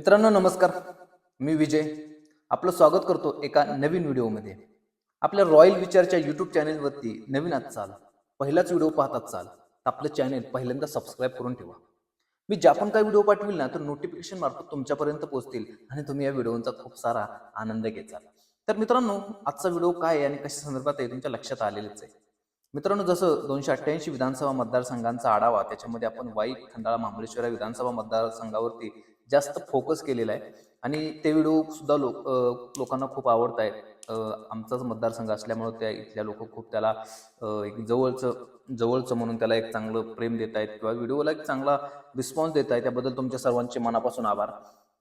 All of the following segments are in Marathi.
मित्रांनो नमस्कार. मी विजय. आपलं स्वागत करतो एका नवीन व्हिडिओमध्ये. आपल्या रॉयल विचारच्या यूट्यूब चॅनेलवरती नवीन आज चाल. पहिलाच व्हिडिओ पाहतात चाल. तर आपलं चॅनेल पहिल्यांदा सबस्क्राईब करून ठेवा. मी ज्या पण काही व्हिडिओ पाठविल ना तर नोटिफिकेशन मार्फत तुमच्यापर्यंत पोहोचतील आणि तुम्ही या व्हिडिओचा खूप सारा आनंद घेचाल तर मित्रांनो आजचा व्हिडिओ काय आहे आणि कशा संदर्भात आहे तुमच्या लक्षात आलेलंच आहे. मित्रांनो जसं दोनशे अठ्ठ्याऐंशी विधानसभा मतदारसंघांचा आढावा त्याच्यामध्ये आपण वाई खंडाळा महाबळेश्वर या विधानसभा मतदारसंघावरती जास्त फोकस केलेला आहे. आणि ते व्हिडिओ सुद्धा लोक लोकांना खूप आवडत आहेत आमचाच मतदारसंघ असल्यामुळे त्या इथल्या लोक खूप त्याला एक जवळचं जवळचं म्हणून त्याला एक चांगलं प्रेम देत आहेत किंवा व्हिडिओला एक चांगला रिस्पॉन्स देत आहे त्याबद्दल तुमच्या सर्वांचे मनापासून आभार.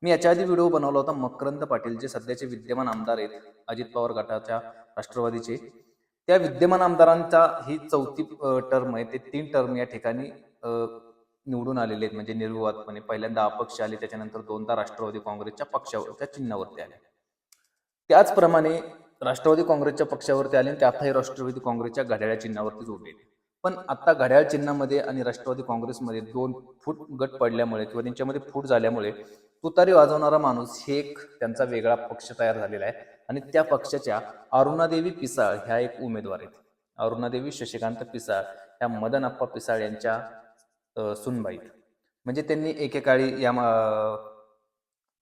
मी याच्या आधी व्हिडिओ बनवला होता मकरंद पाटील जे सध्याचे विद्यमान आमदार आहेत अजित पवार गटाच्या राष्ट्रवादीचे. त्या विद्यमान आमदारांचा ही चौथी टर्म आहे. ते तीन टर्म या ठिकाणी निवडून आलेले आहेत. म्हणजे निर्विवादपणे पहिल्यांदा अपक्ष आले त्याच्यानंतर दोनदा राष्ट्रवादी काँग्रेसच्या पक्षावर त्या चिन्हावरती आले. त्याचप्रमाणे राष्ट्रवादी काँग्रेसच्या पक्षावरती आले आणि त्यातही आताही राष्ट्रवादी काँग्रेसच्या घड्याळ्या चिन्हावरतीच उभे पण आता घड्याळ चिन्हामध्ये आणि राष्ट्रवादी काँग्रेसमध्ये दोन फूट गट पडल्यामुळे किंवा त्यांच्यामध्ये फूट झाल्यामुळे तुतारी वाजवणारा माणूस हे एक त्यांचा वेगळा पक्ष तयार झालेला आहे. आणि त्या पक्षाच्या अरुणादेवी पिसाळ ह्या एक उमेदवार आहेत. अरुणादेवी शशिकांत पिसाळ ह्या मदन अप्पा पिसाळ यांच्या सुनबाईत सुनबाई. म्हणजे त्यांनी एकेकाळी या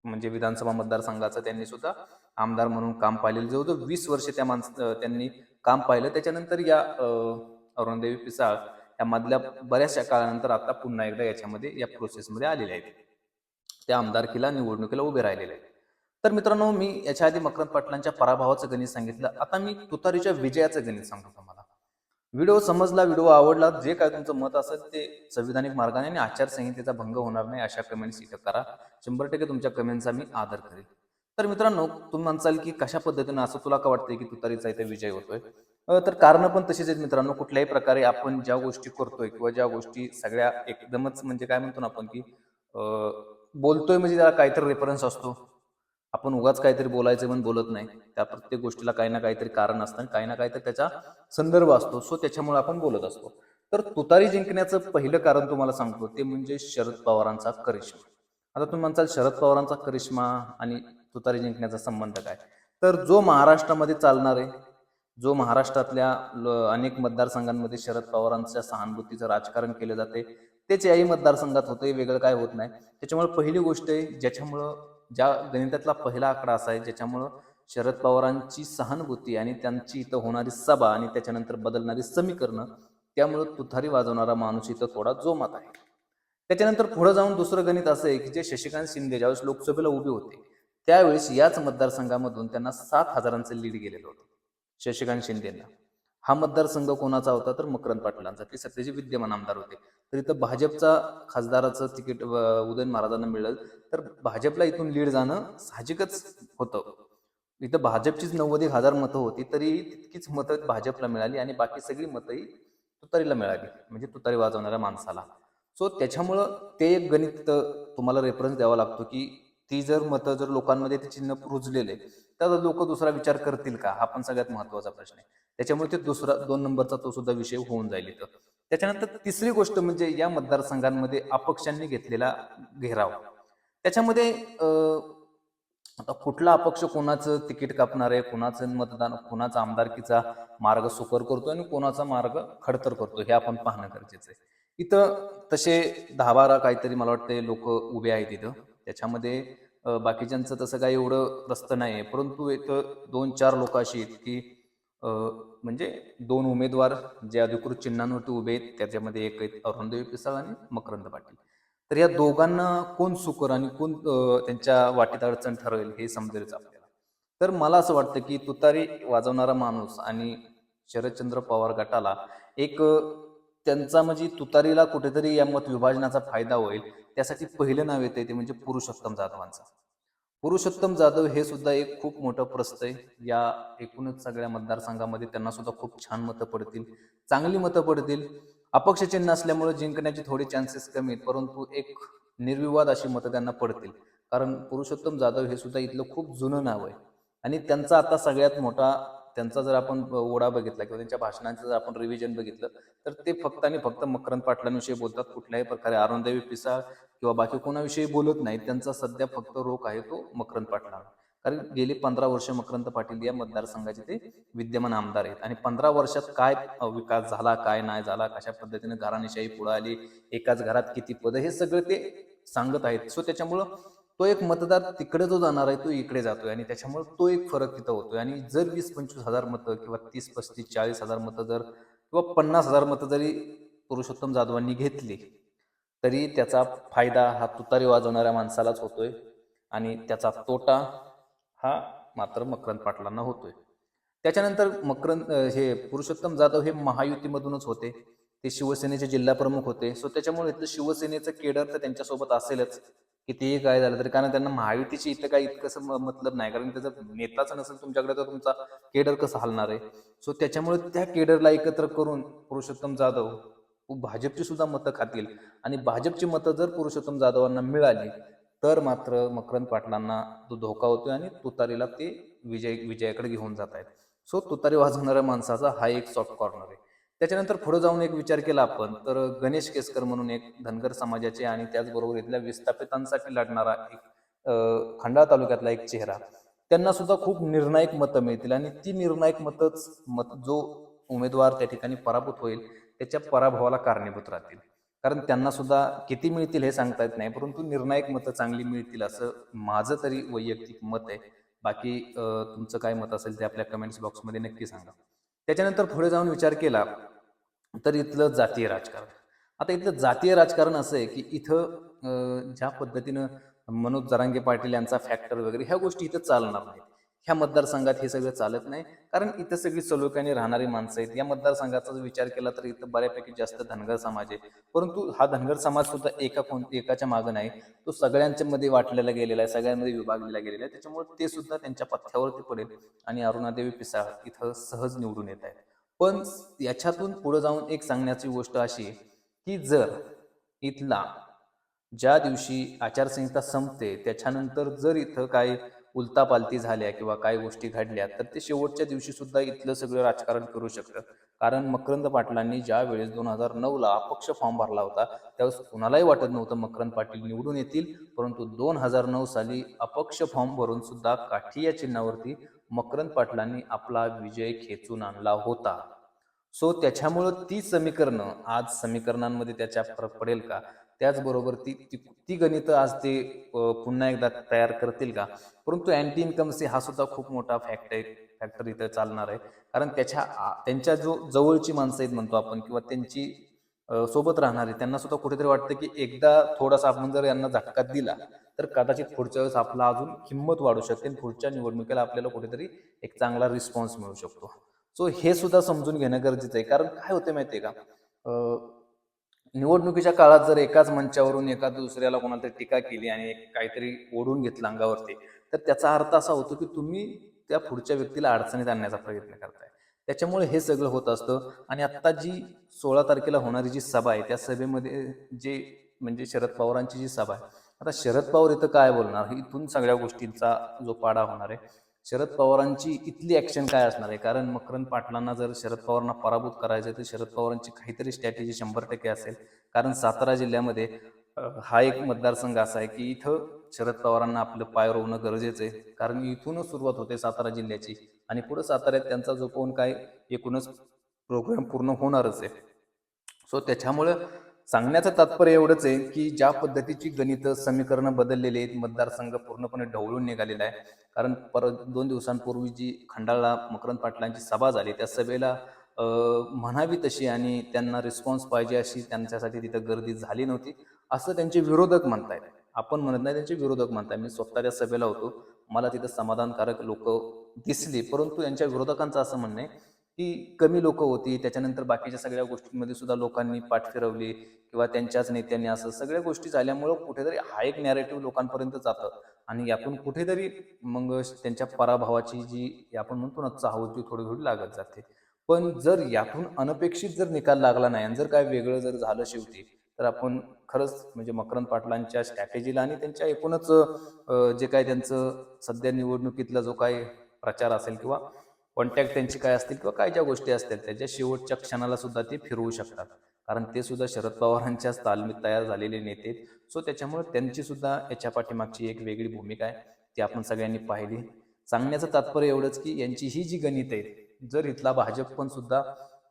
म्हणजे विधानसभा मतदारसंघाचं त्यांनी सुद्धा आमदार म्हणून काम पाहिलेलं. जवळजवळ वीस वर्ष त्या माणस त्यांनी काम पाहिलं. त्याच्यानंतर या अरुणदेवी पिसाळ या मधल्या बऱ्याचशा काळानंतर आता पुन्हा एकदा याच्यामध्ये या प्रोसेसमध्ये आलेले आहेत. त्या आमदारकीला निवडणुकीला उभे राहिलेले आहेत. तर मित्रांनो मी याच्या आधी मकरंद पाटलांच्या पराभवाचं गणित सांगितलं. आता मी तुतारीच्या विजयाचं गणित सांगतो तुम्हाला. व्हिडिओ समजला व्हिडिओ आवडला जे काय तुमचं मत असेल ते संविधानिक मार्गाने आणि आचारसंहितेचा भंग होणार नाही अशा कमेंट्स इथं करा. शंभर टक्के तुमच्या कमेंटचा मी आदर करेन. तर मित्रांनो तुम्ही म्हणसाल की कशा पद्धतीनं असं तुला का वाटतंय की तुतारीचा इथे विजय होतोय? तर कारण पण तशीच आहेत मित्रांनो. कुठल्याही प्रकारे आपण ज्या गोष्टी करतोय किंवा ज्या गोष्टी सगळ्या एकदमच म्हणजे काय म्हणतो ना आपण की बोलतोय म्हणजे त्याला काहीतरी रेफरन्स असतो. आपण उगाच काहीतरी बोलायचं पण बोलत नाही. त्या प्रत्येक गोष्टीला काही ना काहीतरी कारण असतं आणि काही ना काहीतरी त्याचा संदर्भ असतो. सो त्याच्यामुळे आपण बोलत असतो. तर तुतारी जिंकण्याचं पहिलं कारण तुम्हाला सांगतो ते म्हणजे शरद पवारांचा करिश्मा. आता तुम्ही म्हणताल शरद पवारांचा करिश्मा आणि तुतारी जिंकण्याचा संबंध काय? तर जो महाराष्ट्रामध्ये चालणार आहे जो महाराष्ट्रातल्या अनेक मतदारसंघांमध्ये शरद पवारांच्या सहानुभूतीचं राजकारण केलं जाते तेच याही मतदारसंघात होतंय वेगळं काय होत नाही. त्याच्यामुळे पहिली गोष्ट आहे ज्याच्यामुळं ज्या गणितातला पहिला आकडा असा आहे ज्याच्यामुळं शरद पवारांची सहानुभूती आणि त्यांची इथं होणारी सभा आणि त्याच्यानंतर बदलणारी समीकरणं त्यामुळं तुथारी वाजवणारा माणूस इथं थोडा जोमात आहे. त्याच्यानंतर पुढे जाऊन दुसरं गणित असं आहे की जे शशिकांत शिंदे ज्यावेळेस लोकसभेला उभे होते त्यावेळेस याच मतदारसंघामधून त्यांना सात हजारांचं लीड गेलेलं होतं शशिकांत शिंदेंना. हा मतदारसंघ कोणाचा होता तर मकरंद पाटलांचा. ते सध्याचे विद्यमान आमदार होते. तर इथं भाजपचा खासदाराचं तिकीट उदयन महाराजांना मिळेल. तर भाजपला इथून लीड जाणं साहजिकच होतं. इथं भाजपचीच नव्वद एक हजार मतं होती तरी तितकीच मतं भाजपला मिळाली आणि बाकी सगळी मतंही तुतारीला मिळाली. म्हणजे तुतारी वाजवणाऱ्या माणसाला. सो त्याच्यामुळं ते एक गणित तुम्हाला रेफरन्स द्यावा लागतो की ती जर मतं जर लोकांमध्ये ते चिन्ह रुजलेले तर लोक दुसरा विचार करतील का? हा पण सगळ्यात महत्त्वाचा प्रश्न आहे. त्याच्यामुळे ते दुसरा दोन नंबरचा तो सुद्धा विषय होऊन जाईल इथं. त्याच्यानंतर तिसरी गोष्ट म्हणजे या मतदारसंघांमध्ये अपक्षांनी घेतलेला घेराव. त्याच्यामध्ये आता कुठला अपक्ष कोणाचं तिकीट कापणार आहे कोणाचं मतदान कोणाचा आमदारकीचा मार्ग सुकर करतो आणि कोणाचा मार्ग खडतर करतो हे आपण पाहणं गरजेचं आहे. इथं तसे दहा बारा काहीतरी मला वाटते लोक उभे आहेत इथं. त्याच्यामध्ये बाकीच्यांचं तसं काही एवढं रस्त नाही आहे परंतु इथं दोन चार लोक अशी आहेत की म्हणजे दोन उमेदवार जे अधिकृत चिन्हांवरती उभे आहेत त्याच्यामध्ये एक आहेत अरुणदेवी पिसाळ आणि मकरंद पाटील. तर या दोघांना कोण सुकर आणि कोण त्यांच्या वाटेत अडचण ठरवेल हे समजेलच आपल्याला. तर मला असं वाटतं की तुतारी वाजवणारा माणूस आणि शरदचंद्र पवार गटाला एक त्यांचा म्हणजे तुतारीला कुठेतरी या मत विभाजनाचा फायदा होईल त्यासाठी पहिलं नाव येते ते म्हणजे पुरुषोत्तम जाधवांचं. पुरुषोत्तम जाधव हे सुद्धा एक खूप मोठं प्रस्त आहे. या एकूणच सगळ्या मतदारसंघामध्ये त्यांना सुद्धा खूप छान मतं पडतील चांगली मतं पडतील. अपक्ष चिन्ह असल्यामुळे जिंकण्याचे थोडे चान्सेस कमी आहेत परंतु एक निर्विवाद अशी मतं त्यांना पडतील. कारण पुरुषोत्तम जाधव हे सुद्धा इथलं खूप जुनं नाव आहे. आणि त्यांचा आता सगळ्यात मोठा त्यांचा जर आपण ओढा बघितला किंवा त्यांच्या भाषणांचं जर आपण रिव्हिजन बघितलं तर ते फक्त आणि फक्त मकरंद पाटलांविषयी बोलतात. कुठल्याही प्रकारे अरुणदेवी पिसाळ किंवा बाकी कोणाविषयी बोलत नाहीत. त्यांचा सध्या फक्त रोख आहे तो मकरंद पाटला कारण गेली पंधरा वर्ष मकरंद पाटील या मतदारसंघाचे ते विद्यमान आमदार आहेत. आणि पंधरा वर्षात काय विकास झाला काय नाही झाला कशा पद्धतीने घराणेशाही पुढे आली एकाच घरात किती पद हे सगळं ते सांगत आहेत. सो त्याच्यामुळं तो एक मतदार तिकडे जो जाणार आहे तो इकडे जातोय आणि त्याच्यामुळे तो एक फरक तिथं होतोय. आणि जर वीस पंचवीस हजार मतं किंवा तीस पस्तीस चाळीस हजार मतं जर किंवा पन्नास हजार मतं जरी पुरुषोत्तम जाधवांनी घेतली तरी त्याचा फायदा हा तुतारी वाजवणाऱ्या माणसालाच होतोय आणि त्याचा तोटा हा मात्र मकरंद पाटलांना होतोय. त्याच्यानंतर मकरंद हे पुरुषोत्तम जाधव हे महायुतीमधूनच होते. ते शिवसेनेचे जिल्हा प्रमुख होते. सो त्याच्यामुळे इथलं शिवसेनेचं केडर तर त्यांच्यासोबत असेलच. कितीही काय झालं तरी कारण त्यांना महायुतीची इथं काही इतकं मतलब नाही. कारण त्याचा नेताच नसेल तुमच्याकडे तर तुमचा केडर कसं हलणार आहे? सो त्याच्यामुळे त्या केडरला एकत्र करून पुरुषोत्तम जाधव भाजपची सुद्धा मतं खातील. आणि भाजपची मतं जर पुरुषोत्तम जाधवांना मिळाली तर मात्र मकरंद पाटलांना तो धोका होतोय आणि तुतारीला ते विजय विजयाकडे घेऊन जात आहेत सो तुतारी वाजवणाऱ्या माणसाचा हा एक सॉफ्ट कॉर्नर आहे. त्याच्यानंतर पुढे जाऊन एक विचार केला आपण तर गणेश केसकर म्हणून एक धनगर समाजाचे आणि त्याचबरोबर इथल्या विस्थापितांसाठी लढणारा एक खंडाळा तालुक्यातला एक चेहरा. त्यांना सुद्धा खूप निर्णायक मतं मिळतील आणि ती निर्णायक मतच मत जो उमेदवार त्या ठिकाणी पराभूत होईल त्याच्या पराभवाला कारणीभूत राहतील. कारण त्यांना सुद्धा किती मिळतील हे सांगता येत नाही परंतु निर्णायक मतं चांगली मिळतील असं माझं तरी वैयक्तिक मत आहे. बाकी तुमचं काय मत असेल ते आपल्या कमेंट्स बॉक्समध्ये नक्की सांगा. त्याच्यानंतर पुढे जाऊन विचार केला तर इथलं जातीय राजकारण. आता इथलं जातीय राजकारण असं आहे की इथं ज्या पद्धतीनं मनोज जरांगे पाटील यांचा फॅक्टर वगैरे ह्या गोष्टी इथं चालणार नाहीत. ह्या मतदारसंघात हे सगळं चालत नाही. कारण इथं सगळी सलोख्याने राहणारी माणसं आहेत. या मतदारसंघाचा जर विचार केला तर इथं बऱ्यापैकी जास्त धनगर समाज आहे. परंतु हा धनगर समाज सुद्धा एका कोण एकाच्या मागं नाही. तो सगळ्यांच्या मध्ये वाटलेला गेलेला आहे. सगळ्यांमध्ये विभागलेला गेलेला आहे. त्याच्यामुळे ते सुद्धा त्यांच्या पथ्यावरती पडेल आणि अरुणादेवी पिसाळ इथं सहज निवडून येत आहेत. पण याच्यातून पुढे जाऊन एक सांगण्याची गोष्ट अशी आहे की जर इथला ज्या दिवशी आचारसंहिता संपते त्याच्यानंतर जर इथं काय उलतापालती झाल्या किंवा काही गोष्टी घडल्या तर ते शेवटच्या दिवशी सुद्धा इथलं सगळं राजकारण करू शकतं. कारण मकरंद पाटलांनी ज्या वेळेस दोन हजार नऊला अपक्ष फॉर्म भरला होता त्यावेळेस कुणालाही वाटत नव्हतं मकरंद पाटील निवडून येतील परंतु दोन हजार नऊ साली अपक्ष फॉर्म भरून सुद्धा काठी या चिन्हावरती मकरंद पाटलांनी आपला विजय खेचून आणला होता. सो त्याच्यामुळं ती समीकरणं आज समीकरणांमध्ये त्याच्या फरक पडेल का? त्याचबरोबर ती ती ती गणितं आज ते पुन्हा एकदा तयार करतील का? परंतु अँटी इन्कमसी हा सुद्धा खूप मोठा फॅक्ट आहे फॅक्टर इथं चालणार आहे. कारण त्याच्या त्यांच्या जो जवळची माणसं आहेत म्हणतो आपण किंवा त्यांची सोबत राहणारी त्यांना सुद्धा कुठेतरी वाटतं की एकदा थोडासा आपण जर यांना झटका दिला तर कदाचित पुढच्या वेळेस आपला अजून किंमत वाढू शकते आणि पुढच्या निवडणुकीला आपल्याला कुठेतरी एक चांगला रिस्पॉन्स मिळू शकतो. सो हे सुद्धा समजून घेणं गरजेचं आहे. कारण काय होते माहितीये का? निवडणुकीच्या काळात जर एकाच मंचावरून एका दुसऱ्याला कोणाला तरी टीका केली आणि काहीतरी ओढून घेतलं अंगावरती तर त्याचा अर्थ असा होतो की तुम्ही त्या पुढच्या व्यक्तीला अडचणीत आणण्याचा प्रयत्न करताय. त्याच्यामुळे हे सगळं होत असतं आणि आत्ता जी सोळा तारखेला होणारी जी सभा आहे त्या सभेमध्ये जे म्हणजे शरद पवारांची जी सभा आहे आता शरद पवार इथं काय बोलणार? इथून सगळ्या गोष्टींचा जो पाडा होणार आहे शरद पवारांची इथली ॲक्शन काय असणार आहे? कारण मकरंद पाटलांना जर शरद पवारांना पराभूत करायचं तर शरद पवारांची काहीतरी स्ट्रॅटेजी शंभर टक्के असेल. कारण सातारा जिल्ह्यामध्ये हा एक मतदारसंघ असा आहे की इथं शरद पवारांना आपलं पाय रोवणं गरजेचं आहे. कारण इथूनच सुरुवात होते सातारा जिल्ह्याची. आणि पुढे साताऱ्यात त्यांचा जो कोण काय एकूणच प्रोग्राम पूर्ण होणारच आहे. सो त्याच्यामुळं सांगण्याचं तात्पर्य एवढंच आहे की ज्या पद्धतीची गणितं समीकरणं बदललेली आहेत मतदारसंघ पूर्णपणे ढवळून निघालेला आहे. कारण परत दोन दिवसांपूर्वी जी खंडाळा मकरंद पाटलांची सभा झाली त्या सभेला म्हणावी तशी आणि त्यांना रिस्पॉन्स पाहिजे अशी त्यांच्यासाठी तिथं गर्दी झाली नव्हती. असं त्यांचे विरोधक म्हणतायत. आपण म्हणत नाही त्यांचे विरोधक म्हणताय. मी स्वतः त्या सभेला होतो. मला तिथं समाधानकारक लोक दिसली परंतु यांच्या विरोधकांचं असं म्हणणं आहे ती कमी लोक होती. त्याच्यानंतर बाकीच्या सगळ्या गोष्टींमध्ये सुद्धा लोकांनी पाठ फिरवली किंवा त्यांच्याच नेत्यांनी असं सगळ्या गोष्टी झाल्यामुळं कुठेतरी हा एक नॅरेटिव्ह लोकांपर्यंत जातं. आणि यातून कुठेतरी मग त्यांच्या पराभवाची जी आपण म्हणतो ना चाहूल ती थोडी थोडी लागत जाते. पण जर यातून अनपेक्षित जर निकाल लागला नाही आणि जर काय वेगळं जर झालं शेवटी तर आपण खरंच म्हणजे मकरंद पाटलांच्या स्ट्रॅटेजीला आणि त्यांच्या एकूणच जे काय त्यांचं सध्या निवडणुकीतला जो काय प्रचार असेल किंवा कॉन्टॅक्ट त्यांची काय असतील किंवा काय ज्या गोष्टी असतील त्याच्या शेवटच्या क्षणाला सुद्धा ते फिरवू शकतात. कारण ते सुद्धा शरद पवारांच्याच तालमीत तयार झालेले नेते आहेत. सो त्याच्यामुळे त्यांची सुद्धा याच्या पाठीमागची एक वेगळी भूमिका आहे. ती आपण सगळ्यांनी पाहिली. सांगण्याचं तात्पर्य एवढंच की यांची ही जी गणित आहेत जर इथला भाजप पण सुद्धा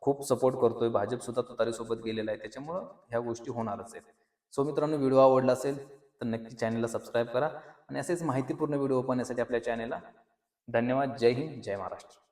खूप सपोर्ट करतोय भाजप सुद्धा तुतारीसोबत गेलेला आहे त्याच्यामुळं ह्या गोष्टी होणारच आहेत. सो मित्रांनो व्हिडिओ आवडला असेल तर नक्की चॅनलला सबस्क्राईब करा. आणि असेच माहितीपूर्ण व्हिडिओ पाहण्यासाठी आपल्या चॅनलला धन्यवाद. जय हिंद जय महाराष्ट्र.